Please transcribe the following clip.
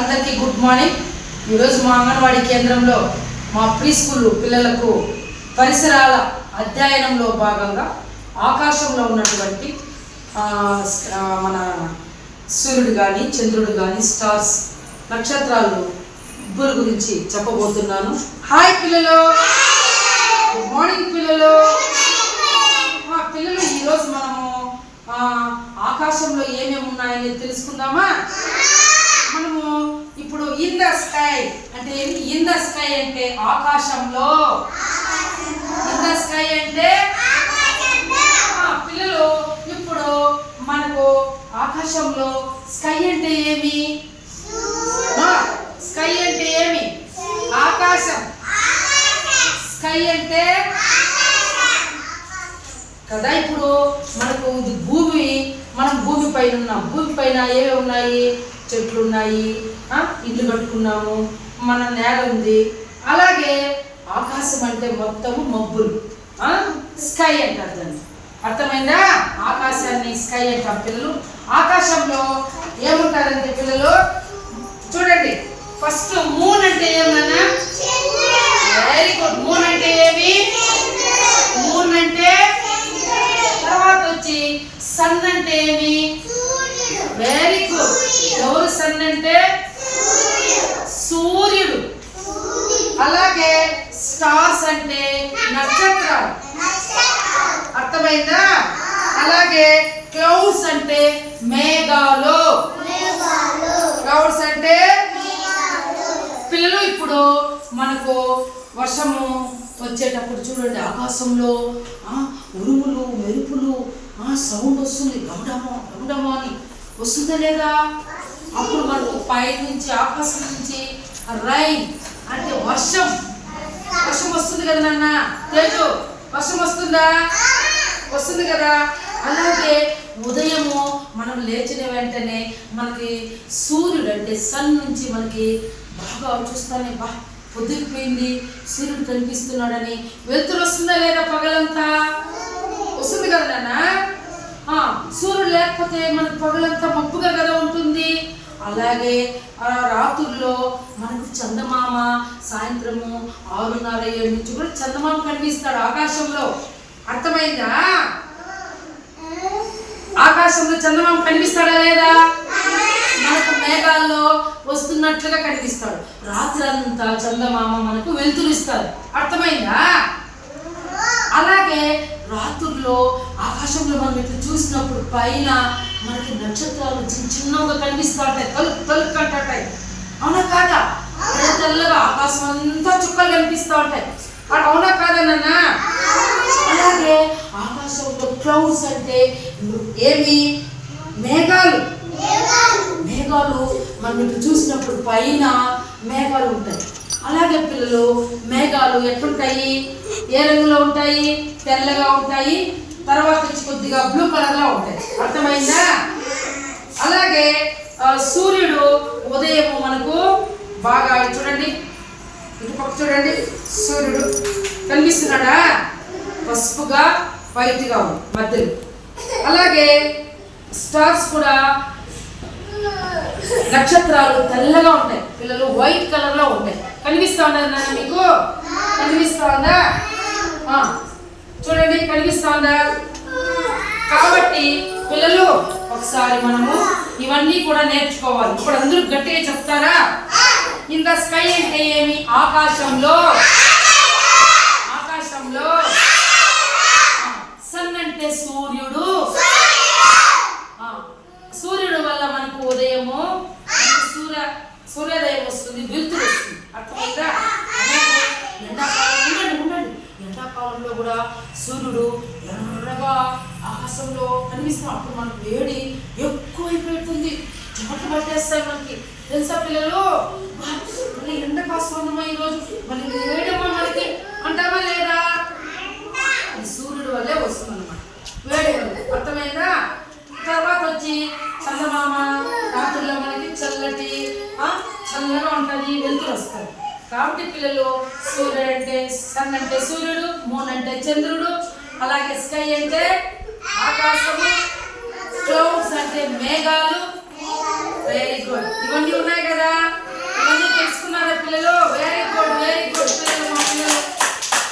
అందరికీ good morning. ఈరోజు మా అంగన్వాడీ కేంద్రంలో మా ప్రీ స్కూల్ పిల్లలకు పరిసరాల అధ్యయనంలో భాగంగా ఆకాశంలో ఉన్నటువంటి మన సూర్యుడు కానీ చంద్రుడు కానీ స్టార్స్ నక్షత్రాలు బుల్ గురించి చెప్పబోతున్నాను. హాయ్ పిల్లలు! గుడ్ మార్నింగ్ పిల్లలు! మా పిల్లలు ఈరోజు మనము ఆకాశంలో ఏమేమి ఉన్నాయని తెలుసుకుందామా? ఇప్పుడు ఇన్ ద స్కై అంటే ఏంటి ఇన్ ద స్కై అంటే ఆకాశంలో. ఇన్ ద స్కై అంటే? పిల్లలు ఇప్పుడు మనకు ఆకాశంలో స్కై అంటే ఏమి? స్కై అంటే ఏమి? ఆకాశం. స్కై అంటే? కదా ఇప్పుడు మనకు భూమి మనం భూమి పైన ఉన్నాం. భూమి పైన ఏమేమి ఉన్నాయి? చెట్లు ఉన్నాయి ఇల్లు కట్టుకున్నాము. మన నేల ఉంది. అలాగే ఆకాశం అంటే మొత్తము మబ్బులు. స్కై అంటారు దాన్ని. అర్థమైందా? ఆకాశాన్ని స్కై అంటాం పిల్లలు. ఆకాశంలో ఏముంటారంటే పిల్లలు? చూడండి. ఫస్ట్ మూన్ అంటే ఏమన్నా వెరీ గుడ్ మూన్ అంటే ఏమి మూన్ అంటే తర్వాత వచ్చి సన్ అంటే ఏమి? వెరీ గుడ్ ఎవరు సన్ అంటే? సూర్యుడు. అలాగే స్టార్స్ అంటే నక్షత్రాలు. అర్థమైందా? అలాగే క్లౌడ్స్ అంటే మేఘాలు. క్లౌడ్స్ అంటే పిల్లలు ఇప్పుడు మనకు వర్షము వచ్చేటప్పుడు చూడండి ఆకాశంలో ఉరుములు మెరుపులు ఆ సౌండ్ వస్తుంది. గమడమో గమడమో అని వస్తుందా లేదా? అప్పుడు మనకు పై నుంచి ఆకాశం నుంచి రైన్ అంటే వర్షం. వర్షం వస్తుంది కదా నాన్న? తేజు వర్షం వస్తుందా? వస్తుంది కదా. అలాగే ఉదయము మనం లేచిన వెంటనే మనకి సూర్యుడు అంటే సన్ నుంచి మనకి బాగా చూస్తానే బా పొద్దుకుపోయింది సూర్యుడు కనిపిస్తున్నాడని. వెలుతురు వస్తుందా లేదా పగలంతా? వస్తుంది కదా నాన్న? సూర్యుడు లేకపోతే మనకు పగలంతా మబ్బుగా కదా ఉంటుంది. అలాగే రాత్రుల్లో మనకు చందమామ సాయంత్రము ఆరున్నర ఏడు నుంచి కూడా చందమామ కనిపిస్తాడు ఆకాశంలో. అర్థమైందా? ఆకాశంలో చందమామ కనిపిస్తాడా లేదా? మనకు మేఘాల్లో వస్తున్నట్లుగా కనిపిస్తాడు. రాత్రి అంతా చందమామ మనకు వెలుతురు ఇస్తాడు. అర్థమైందా? అలాగే రాత్రుల్లో ఆకాశంలో మనం ఇట్లా చూసినప్పుడు పైన మనకి నక్షత్రాలు చిన్న చిన్నగా కనిపిస్తూ ఉంటాయి తలుపు తలుపు అంటాయి అవునా కాదా? తెల్లగా ఆకాశం అంతా చుక్కలు కనిపిస్తూ ఉంటాయి. అక్కడ అవునా కాదా నాన్న? అలాగే ఆకాశంలో క్లౌడ్స్ అంటే ఏమి? మేఘాలు. మేఘాలు మనం ఇటు చూసినప్పుడు పైన మేఘాలు ఉంటాయి. అలాగే పిల్లలు మేఘాలు ఎట్లుంటాయి? ఏ రంగులో ఉంటాయి? తెల్లగా ఉంటాయి? తర్వాత వచ్చి కొద్దిగా బ్లూ కలర్లో ఉంటాయి. అర్థమైందా? అలాగే సూర్యుడు ఉదయం మనకు బాగా చూడండి. ఇటుపక్క చూడండి. సూర్యుడు కనిపిస్తున్నాడా? పసుపుగా వైట్గా ఉంది మధ్యలో. అలాగే స్టార్స్ కూడా నక్షత్రాలు తెల్లగా ఉంటాయి. పిల్లలు వైట్ కలర్లో ఉంటాయి. కనిపిస్తా ఉన్నది మీకు? కనిపిస్తా ఉందా? అనేది కలిగిస్తుందా? కాబట్టి పిల్లలు ఒకసారి మనము ఇవన్నీ కూడా నేర్చుకోవాలి. ఇప్పుడు అందరూ గట్టిగా చెప్తారా? ఇన్ ద స్కై అంటే ఏమి? ఆకాశంలో. ఆకాశంలో. సన్ అంటే సూర్యుడు. సూర్యుడు వల్ల మనకు ఉదయము సూర్య సూర్యోదయం వస్తుంది వెలుతురు వస్తుంది అర్థమైందా అలాగే ఎండాకాలం ఉండండి ఉండండి ఎండాకాలంలో కూడా సూర్యుడు ఎర్రగా ఆకాశంలో కనిపిస్తాం అప్పుడు మనకు వేడి ఎక్కువైపోతుంది. చెమట పట్టేస్తాయి మనకి. తెలుసా పిల్లలు? మళ్ళీ ఎండ కాస్తుందమ్మా ఈరోజు? మళ్ళీ వేడమ్మా మనకి. అంటామా లేదా? అది సూర్యుడు వల్లే వస్తుంది అనమాట వేడి వల్ల. అర్థమైందా? తర్వాత వచ్చి చందమామ రాత్రుల్లో మనకి చల్లటి చల్లగా ఉంటుంది వెలుతురు వస్తుంది. కాబట్టి పిల్లలు సూర్యుడు అంటే సన్ అంటే సూర్యుడు మూన్ అంటే చంద్రుడు అలాగే స్కై అంటే ఆకాశము క్లౌడ్స్ అంటే మేఘాలు. వెరీ గుడ్ ఇవన్నీ ఉన్నాయి కదా? ఇవన్నీ తెలుసుకున్నారా పిల్లలు? వెరీ గుడ్ వెరీ గుడ్ పిల్లలు